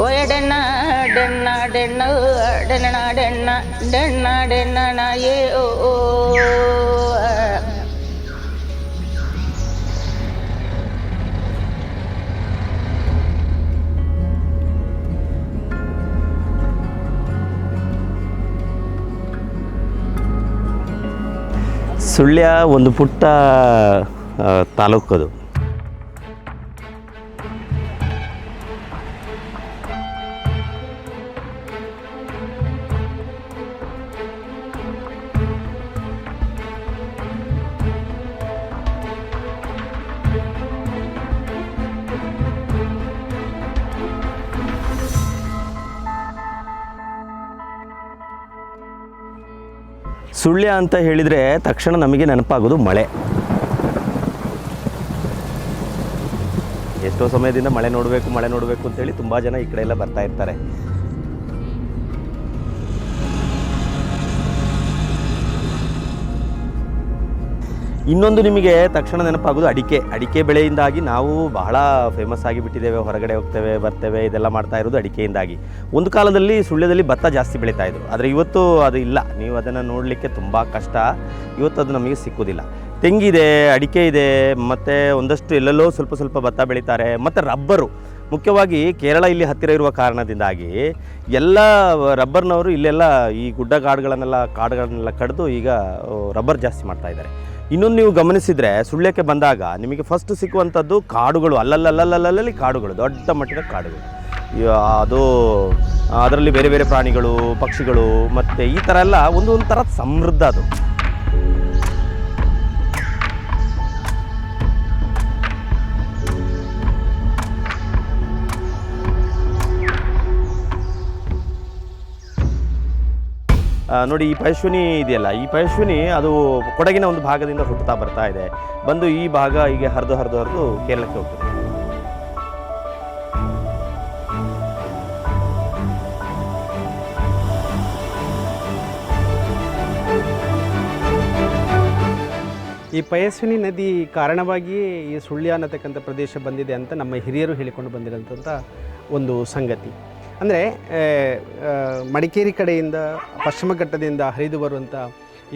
ಒಯಡೆಣ್ಣ ಡೆಣ್ಣ ಡೆಣ್ಣ ಡೆಣ್ಣ ಡೆಣ್ಣ ಡೆಣ್ಣ ಡೆಣ್ಣ ಏ ಓ. ಸುಳ್ಯ ಒಂದು ಪುಟ್ಟ ತಾಲೂಕದು ಸುಳ್ಯ ಅಂತ ಹೇಳಿದರೆ ತಕ್ಷಣ ನಮಗೆ ನೆನಪಾಗೋದು ಮಳೆ. ಎಷ್ಟೋ ಸಮಯದಿಂದ ಮಳೆ ನೋಡಬೇಕು ಮಳೆ ನೋಡಬೇಕು ಅಂತೇಳಿ ತುಂಬ ಜನ ಈ ಕಡೆ ಎಲ್ಲ ಬರ್ತಾ ಇರ್ತಾರೆ. ಇನ್ನೊಂದು ನಿಮಗೆ ತಕ್ಷಣ ನೆನಪಾಗೋದು ಅಡಿಕೆ. ಅಡಿಕೆ ಬೆಳೆಯಿಂದಾಗಿ ನಾವು ಬಹಳ ಫೇಮಸ್ ಆಗಿ ಬಿಟ್ಟಿದ್ದೇವೆ, ಹೊರಗಡೆ ಹೋಗ್ತೇವೆ, ಬರ್ತೇವೆ, ಇದೆಲ್ಲ ಮಾಡ್ತಾ ಇರೋದು ಅಡಿಕೆಯಿಂದಾಗಿ. ಒಂದು ಕಾಲದಲ್ಲಿ ಸುಳ್ಯದಲ್ಲಿ ಭತ್ತ ಜಾಸ್ತಿ ಬೆಳೀತಾ ಇದ್ರು. ಆದರೆ ಇವತ್ತು ಅದು ಇಲ್ಲ. ನೀವು ಅದನ್ನು ನೋಡಲಿಕ್ಕೆ ತುಂಬ ಕಷ್ಟ. ಇವತ್ತು ಅದು ನಮಗೆ ಸಿಕ್ಕೋದಿಲ್ಲ. ತೆಂಗಿದೆ, ಅಡಿಕೆ ಇದೆ, ಮತ್ತು ಒಂದಷ್ಟು ಎಲ್ಲೆಲ್ಲೋ ಸ್ವಲ್ಪ ಸ್ವಲ್ಪ ಭತ್ತ ಬೆಳೀತಾರೆ, ಮತ್ತು ರಬ್ಬರು. ಮುಖ್ಯವಾಗಿ ಕೇರಳ ಇಲ್ಲಿ ಹತ್ತಿರ ಇರುವ ಕಾರಣದಿಂದಾಗಿ ಎಲ್ಲ ರಬ್ಬರ್ನವರು ಇಲ್ಲೆಲ್ಲ ಈ ಗುಡ್ಡ ಕಾಡುಗಳನ್ನೆಲ್ಲ ಕಾಡುಗಳನ್ನೆಲ್ಲ ಕಡಿದು ಈಗ ರಬ್ಬರ್ ಜಾಸ್ತಿ ಮಾಡ್ತಾ ಇದ್ದಾರೆ. ಇನ್ನೊಂದು ನೀವು ಗಮನಿಸಿದರೆ ಸುಳ್ಯಕ್ಕೆ ಬಂದಾಗ ನಿಮಗೆ ಫಸ್ಟ್ ಸಿಕ್ಕುವಂಥದ್ದು ಕಾಡುಗಳು ಅಲ್ಲಲ್ಲಲ್ಲಲ್ಲಲ್ಲಿ ಕಾಡುಗಳು, ದೊಡ್ಡ ಮಟ್ಟದ ಕಾಡುಗಳು. ಅದು ಅದರಲ್ಲಿ ಬೇರೆ ಬೇರೆ ಪ್ರಾಣಿಗಳು, ಪಕ್ಷಿಗಳು, ಮತ್ತು ಈ ಥರ ಎಲ್ಲ ಒಂದು ಒಂಥರ ಸಮೃದ್ಧ ಅದು. ನೋಡಿ, ಈ ಪಯಶ್ವಿನಿ ಇದೆಯಲ್ಲ, ಈ ಪಯಶ್ವಿನಿ ಅದು ಕೊಡಗಿನ ಒಂದು ಭಾಗದಿಂದ ಹುಟ್ಟುತ್ತಾ ಬರ್ತಾ ಇದೆ. ಬಂದು ಈ ಭಾಗ ಹೀಗೆ ಹರಿದು ಹರಿದು ಹರಿದು ಕೇರಳಕ್ಕೆ ಹೋಗ್ತದೆ. ಈ ಪಯಸ್ವಿನಿ ನದಿ ಕಾರಣವಾಗಿಯೇ ಈ ಸುಳ್ಯ ಅನ್ನತಕ್ಕಂಥ ಪ್ರದೇಶ ಬಂದಿದೆ ಅಂತ ನಮ್ಮ ಹಿರಿಯರು ಹೇಳಿಕೊಂಡು ಬಂದಿರೋಂಥ ಒಂದು ಸಂಗತಿ. ಅಂದರೆ ಮಡಿಕೇರಿ ಕಡೆಯಿಂದ, ಪಶ್ಚಿಮ ಘಟ್ಟದಿಂದ ಹರಿದು ಬರುವಂಥ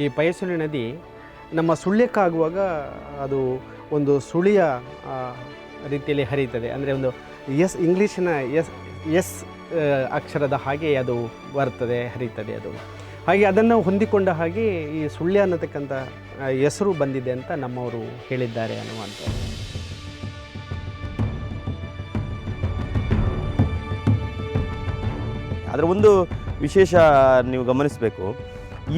ಈ ಪಯಸುಳಿ ನದಿ ನಮ್ಮ ಸುಳ್ಯಕ್ಕಾಗುವಾಗ ಅದು ಒಂದು ಸುಳಿಯ ರೀತಿಯಲ್ಲಿ ಹರಿಯುತ್ತದೆ. ಅಂದರೆ ಒಂದು ಎಸ್ ಇಂಗ್ಲೀಷಿನ ಎಸ್ ಎಸ್ ಅಕ್ಷರದ ಹಾಗೆ ಅದು ಬರ್ತದೆ, ಹರಿಯುತ್ತದೆ ಅದು. ಹಾಗೆ ಅದನ್ನು ಹೊಂದಿಕೊಂಡ ಹಾಗೆ ಈ ಸುಳ್ಯ ಅನ್ನತಕ್ಕಂಥ ಹೆಸರು ಬಂದಿದೆ ಅಂತ ನಮ್ಮವರು ಹೇಳಿದ್ದಾರೆ ಅನ್ನುವಂಥದ್ದು. ಅದರ ಒಂದು ವಿಶೇಷ ನೀವು ಗಮನಿಸಬೇಕು.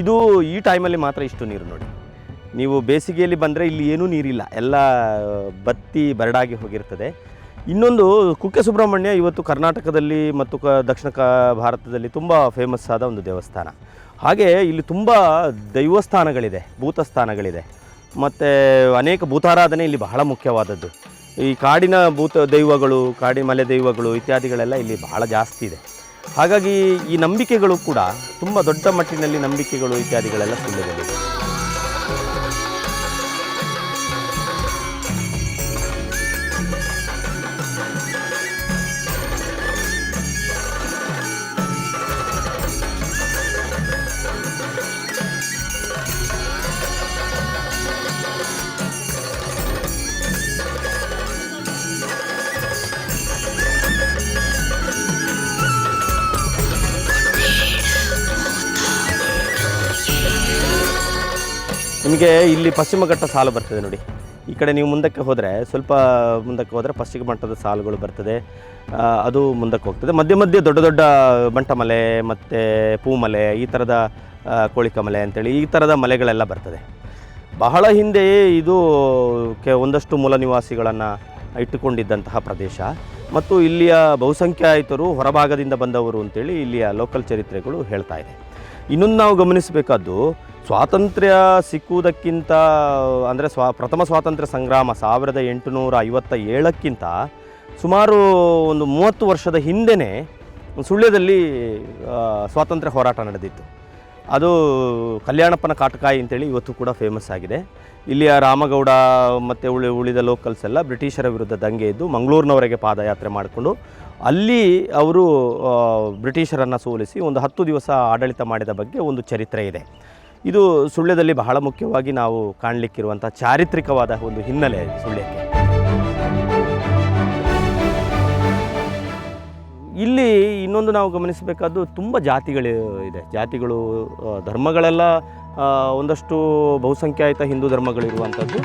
ಇದು ಈ ಟೈಮಲ್ಲಿ ಮಾತ್ರ ಇಷ್ಟು ನೀರು ನೋಡಿ. ನೀವು ಬೇಸಿಗೆಯಲ್ಲಿ ಬಂದರೆ ಇಲ್ಲಿ ಏನೂ ನೀರಿಲ್ಲ. ಎಲ್ಲ ಬತ್ತಿ ಬರಡಾಗಿ ಹೋಗಿರ್ತದೆ. ಇನ್ನೊಂದು ಕುಕ್ಕೆ ಸುಬ್ರಹ್ಮಣ್ಯ ಇವತ್ತು ಕರ್ನಾಟಕದಲ್ಲಿ ಮತ್ತು ಕ, ದಕ್ಷಿಣ ಕ, ಭಾರತದಲ್ಲಿ ತುಂಬ ಫೇಮಸ್ ಆದ ಒಂದು ದೇವಸ್ಥಾನ. ಹಾಗೆ ಇಲ್ಲಿ ತುಂಬ ದೈವಸ್ಥಾನಗಳಿದೆ ಭೂತಸ್ಥಾನಗಳಿದೆ ಮತ್ತು ಅನೇಕ ಭೂತಾರಾಧನೆ ಇಲ್ಲಿ ಬಹಳ ಮುಖ್ಯವಾದದ್ದು. ಈ ಕಾಡಿನ ಭೂತ ದೈವಗಳು ಕಾಡಿ ಮಲೆ ದೈವಗಳು ಇತ್ಯಾದಿಗಳೆಲ್ಲ ಇಲ್ಲಿ ಬಹಳ ಜಾಸ್ತಿ ಇದೆ. ಹಾಗಾಗಿ ಈ ನಂಬಿಕೆಗಳು ಕೂಡ ತುಂಬ ದೊಡ್ಡ ಮಟ್ಟಿನಲ್ಲಿ ನಂಬಿಕೆಗಳು ಇತ್ಯಾದಿಗಳೆಲ್ಲ ಸುಳ್ಯದಲ್ಲಿದೆ ನಿಮಗೆ ಇಲ್ಲಿ ಪಶ್ಚಿಮ ಘಟ್ಟ ಸಾಲು ಬರ್ತದೆ ನೋಡಿ. ಈ ಕಡೆ ನೀವು ಮುಂದಕ್ಕೆ ಹೋದರೆ ಸ್ವಲ್ಪ ಮುಂದಕ್ಕೆ ಹೋದರೆ ಪಶ್ಚಿಮ ಮಟ್ಟದ ಸಾಲುಗಳು ಬರ್ತದೆ. ಅದು ಮುಂದಕ್ಕೆ ಹೋಗ್ತದೆ. ಮಧ್ಯೆ ಮಧ್ಯೆ ದೊಡ್ಡ ದೊಡ್ಡ ಬಂಟಮಲೆ ಮತ್ತು ಪೂಮಲೆ, ಈ ಥರದ ಕೋಳಿಕ ಕೋಳಿಕಮಲೆ ಅಂತೇಳಿ ಈ ಥರದ ಮಲೆಗಳೆಲ್ಲ ಬರ್ತದೆ. ಬಹಳ ಹಿಂದೆಯೇ ಇದು ಕೆ, ಒಂದಷ್ಟು ಮೂಲ ನಿವಾಸಿಗಳನ್ನು ಇಟ್ಟುಕೊಂಡಿದ್ದಂತಹ ಪ್ರದೇಶ. ಮತ್ತು ಇಲ್ಲಿಯ ಬಹುಸಂಖ್ಯಾಯಿತರು ಹೊರಭಾಗದಿಂದ ಬಂದವರು ಅಂತೇಳಿ ಇಲ್ಲಿಯ ಲೋಕಲ್ ಚರಿತ್ರೆಗಳು ಹೇಳ್ತಾ ಇದೆ. ಇನ್ನೊಂದು ನಾವು ಗಮನಿಸಬೇಕಾದ್ದು, ಸ್ವಾತಂತ್ರ್ಯ ಸಿಕ್ಕುವುದಕ್ಕಿಂತ, ಅಂದರೆ ಸ್ವಾ, ಪ್ರಥಮ ಸ್ವಾತಂತ್ರ್ಯ ಸಂಗ್ರಾಮ ಸಾವಿರದ ಎಂಟುನೂರ ಐವತ್ತ ಏಳಕ್ಕಿಂತ ಸುಮಾರು ಒಂದು ಮೂವತ್ತು ವರ್ಷದ ಹಿಂದೆಯೇ ಸುಳ್ಯದಲ್ಲಿ ಸ್ವಾತಂತ್ರ್ಯ ಹೋರಾಟ ನಡೆದಿತ್ತು. ಅದು ಕಲ್ಯಾಣಪ್ಪನ ಕಾಟಕಾಯಿ ಅಂತೇಳಿ ಇವತ್ತು ಕೂಡ ಫೇಮಸ್ ಆಗಿದೆ. ಇಲ್ಲಿಯ ರಾಮಗೌಡ ಮತ್ತು ಉಳಿ ಉಳಿದ ಲೋಕಲ್ಸ್ ಎಲ್ಲ ಬ್ರಿಟಿಷರ ವಿರುದ್ಧ ದಂಗೆ ಇದ್ದು ಮಂಗಳೂರಿನವರೆಗೆ ಪಾದಯಾತ್ರೆ ಮಾಡಿಕೊಂಡು ಅಲ್ಲಿ ಅವರು ಬ್ರಿಟಿಷರನ್ನು ಸೋಲಿಸಿ ಒಂದು ಹತ್ತು ದಿವಸ ಆಡಳಿತ ಮಾಡಿದ ಬಗ್ಗೆ ಒಂದು ಚರಿತ್ರೆ ಇದೆ. ಇದು ಸುಳ್ಯದಲ್ಲಿ ಬಹಳ ಮುಖ್ಯವಾಗಿ ನಾವು ಕಾಣಲಿಕ್ಕಿರುವಂಥ ಚಾರಿತ್ರಿಕವಾದ ಒಂದು ಹಿನ್ನೆಲೆ ಸುಳ್ಯಕ್ಕೆ. ಇಲ್ಲಿ ಇನ್ನೊಂದು ನಾವು ಗಮನಿಸಬೇಕಾದ್ದು ತುಂಬ ಜಾತಿಗಳು ಇದೆ. ಜಾತಿಗಳು ಧರ್ಮಗಳೆಲ್ಲ ಒಂದಷ್ಟು ಬಹುಸಂಖ್ಯಾತ ಹಿಂದೂ ಧರ್ಮಗಳಿರುವಂಥದ್ದು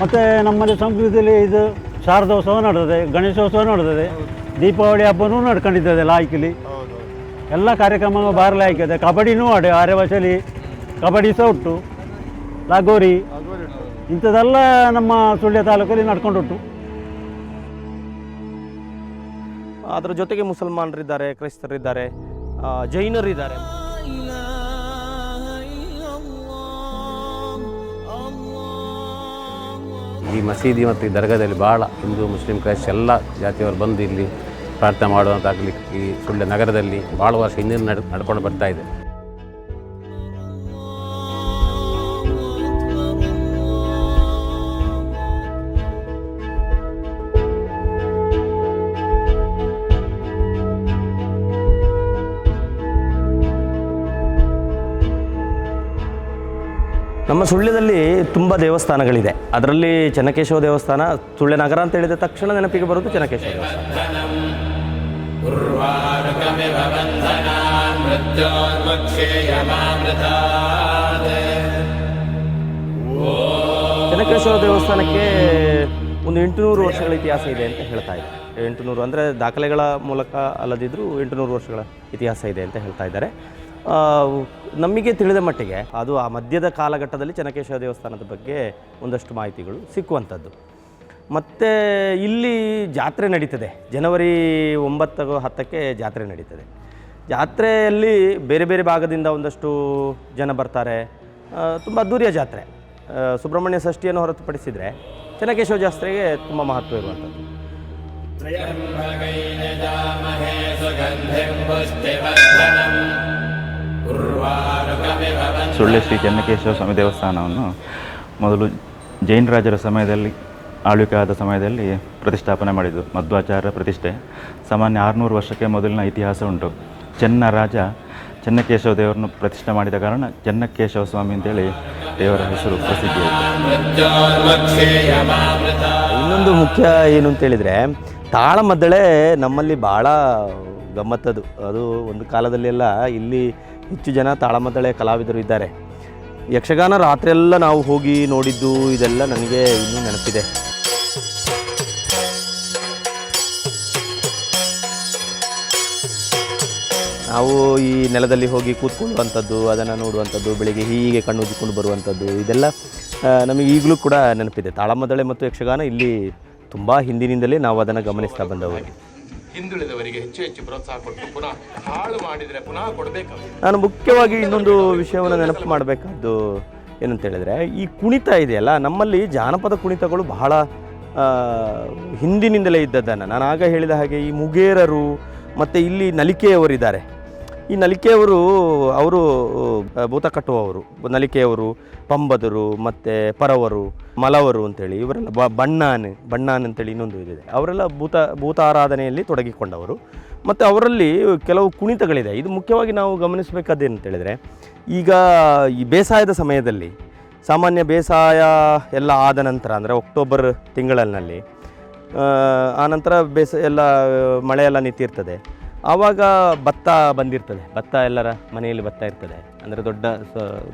ಮತ್ತು ನಮ್ಮಲ್ಲಿ ಸಂಸ್ಕೃತಿಯಲ್ಲಿ ಇದು ಶಾರದೋತ್ಸವ ನಡೆದಿದೆ ಗಣೇಶೋತ್ಸವ ನಡೆದಿದೆ ದೀಪಾವಳಿ ಹಬ್ಬನೂ ನಡ್ಕೊಂಡಿದ್ದದೆ ಲಾಯ್ಕಿಲಿ. ಎಲ್ಲ ಕಾರ್ಯಕ್ರಮ ಬಾರಲಾಯ್ಕಿದೆ ಕಬಡ್ಡಿನೂ ಆಡಿ ಭಾಷೆಯಲ್ಲಿ ಕಬಡ್ಡಿ ಸಹ ಉಂಟು ಲಗೋರಿ. ಇಂಥದ್ದೆಲ್ಲ ನಮ್ಮ ಸುಳ್ಯ ತಾಲೂಕಲ್ಲಿ ನಡ್ಕೊಂಡುಂಟು ಅದರ ಜೊತೆಗೆ ಮುಸಲ್ಮಾನರಿದ್ದಾರೆ ಕ್ರೈಸ್ತರಿದ್ದಾರೆ ಜೈನರಿದ್ದಾರೆ. ಈ ಮಸೀದಿ ಮತ್ತು ಈ ದರ್ಗಾದಲ್ಲಿ ಭಾಳ ಹಿಂದೂ ಮುಸ್ಲಿಂ ಕ್ರೈಸ್ತ ಎಲ್ಲ ಜಾತಿಯವರು ಬಂದು ಇಲ್ಲಿ ಪ್ರಾರ್ಥನೆ ಮಾಡುವಂತಾಗಲಿ ಈ ಸುಳ್ಯ ನಗರದಲ್ಲಿ ಭಾಳ ವರ್ಷ ಹಿಂದಿನ ನಡ್ ನಡ್ಕೊಂಡು ಬರ್ತಾ ಇದೆ. ನಮ್ಮ ಸುಳ್ಯದಲ್ಲಿ ತುಂಬ ದೇವಸ್ಥಾನಗಳಿದೆ. ಅದರಲ್ಲಿ ಚೆನ್ನಕೇಶವ ದೇವಸ್ಥಾನ, ಸುಳ್ಯ ನಗರ ಅಂತ ಹೇಳಿದ ತಕ್ಷಣ ನೆನಪಿಗೆ ಬರೋದು ಚೆನ್ನಕೇಶವ ದೇವಸ್ಥಾನ. ಚೆನ್ನಕೇಶವ ದೇವಸ್ಥಾನಕ್ಕೆ ಒಂದು ಎಂಟುನೂರು ವರ್ಷಗಳ ಇತಿಹಾಸ ಇದೆ ಅಂತ ಹೇಳ್ತಾ ಇದೆ ಎಂಟುನೂರು ಅಂದರೆ ದಾಖಲೆಗಳ ಮೂಲಕ ಅಲ್ಲದಿದ್ದರೂ ಎಂಟುನೂರು ವರ್ಷಗಳ ಇತಿಹಾಸ ಇದೆ ಅಂತ ಹೇಳ್ತಾ ಇದ್ದಾರೆ. ನಮಗೆ ತಿಳಿದ ಮಟ್ಟಿಗೆ ಅದು ಆ ಮಧ್ಯದ ಕಾಲಘಟ್ಟದಲ್ಲಿ ಚೆನ್ನಕೇಶವ ದೇವಸ್ಥಾನದ ಬಗ್ಗೆ ಒಂದಷ್ಟು ಮಾಹಿತಿಗಳು ಸಿಕ್ಕುವಂಥದ್ದು. ಮತ್ತು ಇಲ್ಲಿ ಜಾತ್ರೆ ನಡೀತದೆ. ಜನವರಿ ಒಂಬತ್ತು ಹತ್ತಕ್ಕೆ ಜಾತ್ರೆ ನಡೀತದೆ. ಜಾತ್ರೆಯಲ್ಲಿ ಬೇರೆ ಬೇರೆ ಭಾಗದಿಂದ ಒಂದಷ್ಟು ಜನ ಬರ್ತಾರೆ. ತುಂಬ ಅದ್ದೂರಿಯ ಜಾತ್ರೆ. ಸುಬ್ರಹ್ಮಣ್ಯ ಷಷ್ಠಿಯನ್ನು ಹೊರತುಪಡಿಸಿದರೆ ಚೆನ್ನಕೇಶವ ಜಾತ್ರೆಗೆ ತುಂಬ ಮಹತ್ವ ಇರುವಂಥದ್ದು. ಸುಳ್ಯ ಶ್ರೀ ಚೆನ್ನಕೇಶವ ಸ್ವಾಮಿ ದೇವಸ್ಥಾನವನ್ನು ಮೊದಲು ಜೈನ ರಾಜರ ಸಮಯದಲ್ಲಿ ಆಳ್ವಿಕೆ ಆದ ಸಮಯದಲ್ಲಿ ಪ್ರತಿಷ್ಠಾಪನೆ ಮಾಡಿದ್ದು ಮಧ್ವಾಚಾರ್ಯ ಪ್ರತಿಷ್ಠೆ. ಸಾಮಾನ್ಯ ಆರುನೂರು ವರ್ಷಕ್ಕೆ ಮೊದಲಿನ ಇತಿಹಾಸ ಉಂಟು. ಚೆನ್ನ ರಾಜ ಚೆನ್ನಕೇಶವ ದೇವರನ್ನು ಪ್ರತಿಷ್ಠೆ ಮಾಡಿದ ಕಾರಣ ಚೆನ್ನಕೇಶವ ಸ್ವಾಮಿ ಅಂತೇಳಿ ದೇವರ ಹೆಸರು ಪ್ರಸಿದ್ಧಿ ಇನ್ನೊಂದು ಮುಖ್ಯ ಏನು ಅಂತೇಳಿದರೆ ತಾಳಮದ್ದಳೆ ನಮ್ಮಲ್ಲಿ ಭಾಳ ಗಮ್ಮತ್ತದು. ಅದು ಒಂದು ಕಾಲದಲ್ಲೆಲ್ಲ ಇಲ್ಲಿ ಹೆಚ್ಚು ಜನ ತಾಳಮದ್ದಳೆ ಕಲಾವಿದರು ಇದ್ದಾರೆ. ಯಕ್ಷಗಾನ ರಾತ್ರಿಯೆಲ್ಲ ನಾವು ಹೋಗಿ ನೋಡಿದ್ದು ಇದೆಲ್ಲ ನನಗೆ ಇನ್ನೂ ನೆನಪಿದೆ. ನಾವು ಈ ನೆಲದಲ್ಲಿ ಹೋಗಿ ಕೂತ್ಕೊಳ್ಳುವಂಥದ್ದು, ಅದನ್ನು ನೋಡುವಂಥದ್ದು, ಬೆಳಿಗ್ಗೆ ಹೀಗೆ ಕಣ್ಣು ಉಜ್ಜಿಕೊಂಡು ಬರುವಂಥದ್ದು, ಇದೆಲ್ಲ ನಮಗೆ ಈಗಲೂ ಕೂಡ ನೆನಪಿದೆ. ತಾಳಮದಳೆ ಮತ್ತು ಯಕ್ಷಗಾನ ಇಲ್ಲಿ ತುಂಬ ಹಿಂದಿನಿಂದಲೇ ನಾವು ಅದನ್ನು ಗಮನಿಸ್ತಾ ಬಂದವರು. ಹಿಂದುಳಿದವರಿಗೆ ಹೆಚ್ಚು ಹೆಚ್ಚು ಪ್ರೋತ್ಸಾಹ ಕೊಟ್ಟು ಪುನಃ ಹಾಳು ಮಾಡಿದ್ರೆ ಪುನಃ ಕೊಡಬೇಕು ನಾನು ಮುಖ್ಯವಾಗಿ ಇನ್ನೊಂದು ವಿಷಯವನ್ನು ನೆನಪು ಮಾಡಬೇಕಾದ್ದು ಏನಂತ ಹೇಳಿದ್ರೆ ಈ ಕುಣಿತ ಇದೆಯಲ್ಲ, ನಮ್ಮಲ್ಲಿ ಜಾನಪದ ಕುಣಿತಗಳು ಬಹಳ ಹಿಂದಿನಿಂದಲೇ ಇದ್ದದ್ದನ್ನು. ನಾನು ಆಗ ಹೇಳಿದ ಹಾಗೆ ಈ ಮುಗೇರರು ಮತ್ತು ಇಲ್ಲಿ ನಲಿಕೆಯವರಿದ್ದಾರೆ. ಈ ನಲಿಕೆಯವರು, ಅವರು ಭೂತ ಕಟ್ಟುವವರು, ನಲಿಕೆಯವರು ಪಂಬದರು, ಮತ್ತು ಪರವರು, ಮಲವರು ಅಂತೇಳಿ ಇವರೆಲ್ಲ ಬ, ಬಣ್ಣಾನ್ ಬಣ್ಣಾನ್ ಅಂತೇಳಿ ಇನ್ನೊಂದು ಇದಿದೆ. ಅವರೆಲ್ಲ ಭೂತ ಭೂತ ಆರಾಧನೆಯಲ್ಲಿ ತೊಡಗಿಕೊಂಡವರು. ಮತ್ತು ಅವರಲ್ಲಿ ಕೆಲವು ಕುಣಿತಗಳಿದೆ. ಇದು ಮುಖ್ಯವಾಗಿ ನಾವು ಗಮನಿಸಬೇಕಾದೇನಂತೇಳಿದರೆ ಈಗ ಈ ಬೇಸಾಯದ ಸಮಯದಲ್ಲಿ, ಸಾಮಾನ್ಯ ಬೇಸಾಯ ಎಲ್ಲ ಆದ ನಂತರ, ಅಂದರೆ ಅಕ್ಟೋಬರ್ ತಿಂಗಳಲ್ಲಿ ಆನಂತರ ಬೇಸ, ಎಲ್ಲ, ಮಳೆಯೆಲ್ಲ ನಿಂತಿರ್ತದೆ. ಆವಾಗ ಭತ್ತ ಬಂದಿರ್ತದೆ. ಭತ್ತ ಎಲ್ಲರ ಮನೆಯಲ್ಲಿ ಭತ್ತ ಇರ್ತದೆ. ಅಂದರೆ ದೊಡ್ಡ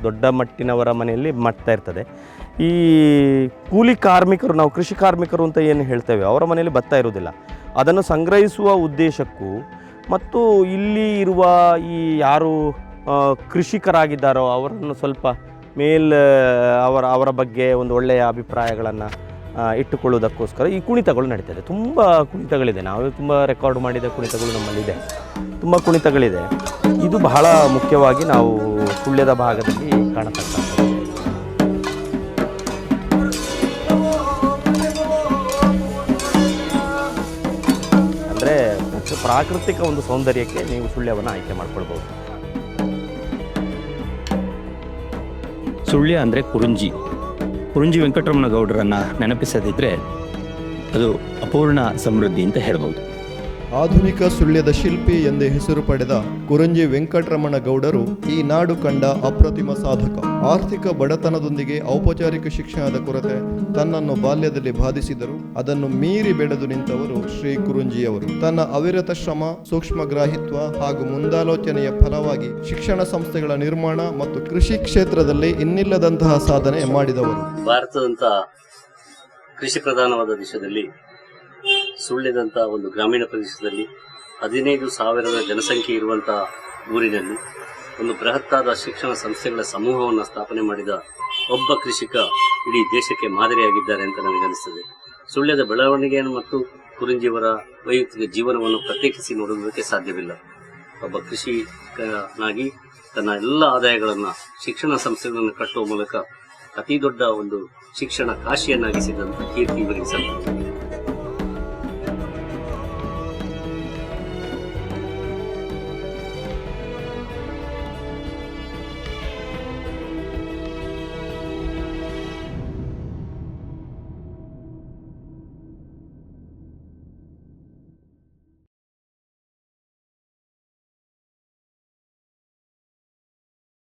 ದೊಡ್ಡ ಮಟ್ಟಿನವರ ಮನೆಯಲ್ಲಿ ಮಟ್ತಾ ಇರ್ತದೆ. ಈ ಕೂಲಿ ಕಾರ್ಮಿಕರು, ನಾವು ಕೃಷಿ ಕಾರ್ಮಿಕರು ಅಂತ ಏನು ಹೇಳ್ತೇವೆ, ಅವರ ಮನೆಯಲ್ಲಿ ಭತ್ತ ಇರುವುದಿಲ್ಲ. ಅದನ್ನು ಸಂಗ್ರಹಿಸುವ ಉದ್ದೇಶಕ್ಕೂ ಮತ್ತು ಇಲ್ಲಿ ಇರುವ ಈ ಯಾರು ಕೃಷಿಕರಾಗಿದ್ದಾರೋ, ಅವರನ್ನು ಸ್ವಲ್ಪ ಮೇಲ್ ಅವರ ಅವರ ಬಗ್ಗೆ ಒಂದು ಒಳ್ಳೆಯ ಅಭಿಪ್ರಾಯಗಳನ್ನು ಇಟ್ಟುಕೊಳ್ಳುವುದಕ್ಕೋಸ್ಕರ ಈ ಕುಣಿತಗಳು ನಡೀತದೆ. ತುಂಬ ಕುಣಿತಗಳಿದೆ. ನಾವು ತುಂಬ ರೆಕಾರ್ಡ್ ಮಾಡಿದ ಕುಣಿತಗಳು ನಮ್ಮಲ್ಲಿದೆ. ತುಂಬ ಕುಣಿತಗಳಿದೆ. ಇದು ಬಹಳ ಮುಖ್ಯವಾಗಿ ನಾವು ಸುಳ್ಯದ ಭಾಗದಲ್ಲಿ ಕಾಣತಕ್ಕಂಥದ್ದು. ಅಂದರೆ ಪ್ರಾಕೃತಿಕ ಒಂದು ಸೌಂದರ್ಯಕ್ಕೆ ನೀವು ಸುಳ್ಯವನ್ನು ಆಯ್ಕೆ ಮಾಡ್ಕೊಳ್ಬೋದು. ಸುಳ್ಯ ಅಂದರೆ ಕುರುಂಜಿ. ಕುರುಂಜಿ ವೆಂಕಟರಮಣ ಗೌಡರನ್ನು ನೆನಪಿಸದಿದ್ದರೆ ಅದು ಅಪೂರ್ಣ ಸಮೃದ್ಧಿ ಅಂತ ಹೇಳ್ಬೋದು. ಆಧುನಿಕ ಸುಳ್ಯದ ಶಿಲ್ಪಿ ಎಂದೇ ಹೆಸರು ಪಡೆದ ಕುರಂಜಿ ವೆಂಕಟರಮಣ ಗೌಡರು ಈ ನಾಡು ಕಂಡ ಅಪ್ರತಿಮ ಸಾಧಕ. ಆರ್ಥಿಕ ಬಡತನದೊಂದಿಗೆ ಔಪಚಾರಿಕ ಶಿಕ್ಷಣದ ಕೊರತೆ ತನ್ನನ್ನು ಬಾಲ್ಯದಲ್ಲಿ ಬಾಧಿಸಿದರು. ಅದನ್ನು ಮೀರಿ ಬೆಳೆದು ನಿಂತವರು ಶ್ರೀ ಕುರುಂಜಿಯವರು. ತನ್ನ ಅವಿರತ ಶ್ರಮ ಸೂಕ್ಷ್ಮಗ್ರಾಹಿತ್ವ ಹಾಗೂ ಮುಂದಾಲೋಚನೆಯ ಫಲವಾಗಿ ಶಿಕ್ಷಣ ಸಂಸ್ಥೆಗಳ ನಿರ್ಮಾಣ ಮತ್ತು ಕೃಷಿ ಕ್ಷೇತ್ರದಲ್ಲಿ ಇನ್ನಿಲ್ಲದಂತಹ ಸಾಧನೆ ಮಾಡಿದವರು. ಭಾರತದಂತಹ ಕೃಷಿ ಪ್ರಧಾನವಾದ ದೇಶದಲ್ಲಿ ಸುಳ್ಯದಂತ ಒಂದು ಗ್ರಾಮೀಣ ಪ್ರದೇಶದಲ್ಲಿ ಹದಿನೈದು ಸಾವಿರದ ಜನಸಂಖ್ಯೆ ಇರುವಂತಹ ಊರಿನಲ್ಲಿ ಒಂದು ಬೃಹತ್ತಾದ ಶಿಕ್ಷಣ ಸಂಸ್ಥೆಗಳ ಸಮೂಹವನ್ನು ಸ್ಥಾಪನೆ ಮಾಡಿದ ಒಬ್ಬ ಕೃಷಿಕ ಇಡೀ ದೇಶಕ್ಕೆ ಮಾದರಿಯಾಗಿದ್ದಾರೆ ಅಂತ ನನಗನ್ನಿಸ್ತದೆ ಸುಳ್ಯದ ಬೆಳವಣಿಗೆಯನ್ನು ಮತ್ತು ಕುರಿಂಜಿಯವರ ವೈಯಕ್ತಿಕ ಜೀವನವನ್ನು ಪ್ರತ್ಯೇಕಿಸಿ ನೋಡುವುದಕ್ಕೆ ಸಾಧ್ಯವಿಲ್ಲ. ಒಬ್ಬ ಕೃಷಿಕನಾಗಿ ತನ್ನ ಎಲ್ಲ ಆದಾಯಗಳನ್ನು ಶಿಕ್ಷಣ ಸಂಸ್ಥೆಗಳನ್ನು ಕಟ್ಟುವ ಮೂಲಕ ಅತಿ ದೊಡ್ಡ ಒಂದು ಶಿಕ್ಷಣ ಕಾಶಿಯನ್ನಾಗಿಸಿದಂಥ ಕೀರ್ತಿ ಇವರಿಗೆ